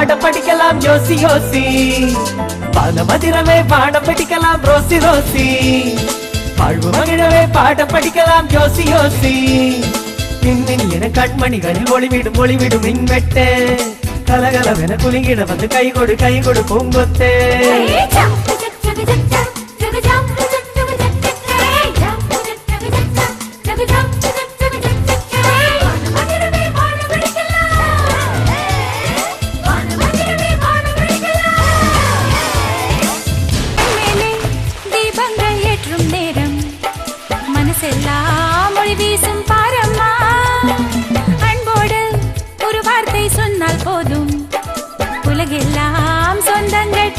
பாடம் படிக்கலாம் யோசி யோசி. பாத மதிரமே பாடம் படிக்கலாம் ரோசி ரோசி. வாழ்வு மகிழவே பாடம் படிக்கலாம் யோசி யோசி. மின்மின் என கண்மணிகளில் ஒளிவிடும் ஒளிவிடும் மின்வெட்டு. கலகலவென குலுங்கிட வந்து கை கொடு கை கொடு பூங்கொத்தே. தீபங்கள் நேரம். மனசெல்லாம் மொழி வீசும் பாரம்மா. அன்போடு ஒரு வார்த்தை சொன்னால் போதும். உலகெல்லாம் சொந்தங்கள்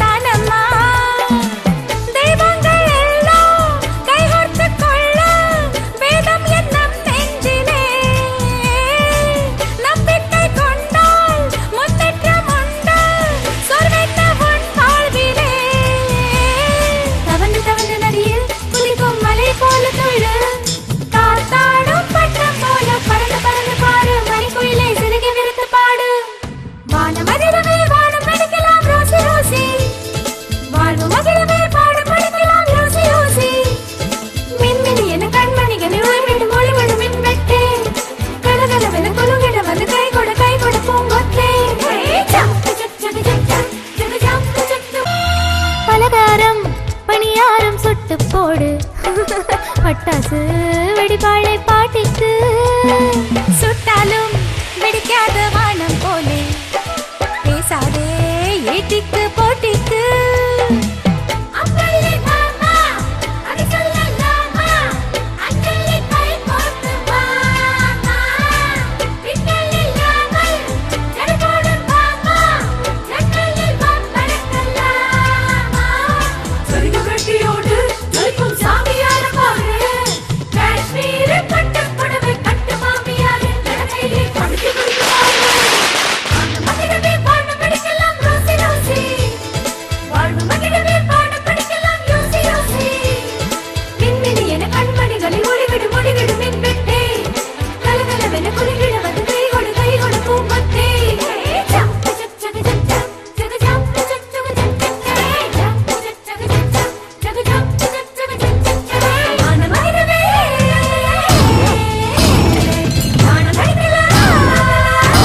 பட்டாசு வெடிபாளை பாட்டிக்கு சுட்டாலும் வெடிக்காத வானம் போலே. பேசாதே ஏட்டிக்கு போட்டிக்கு.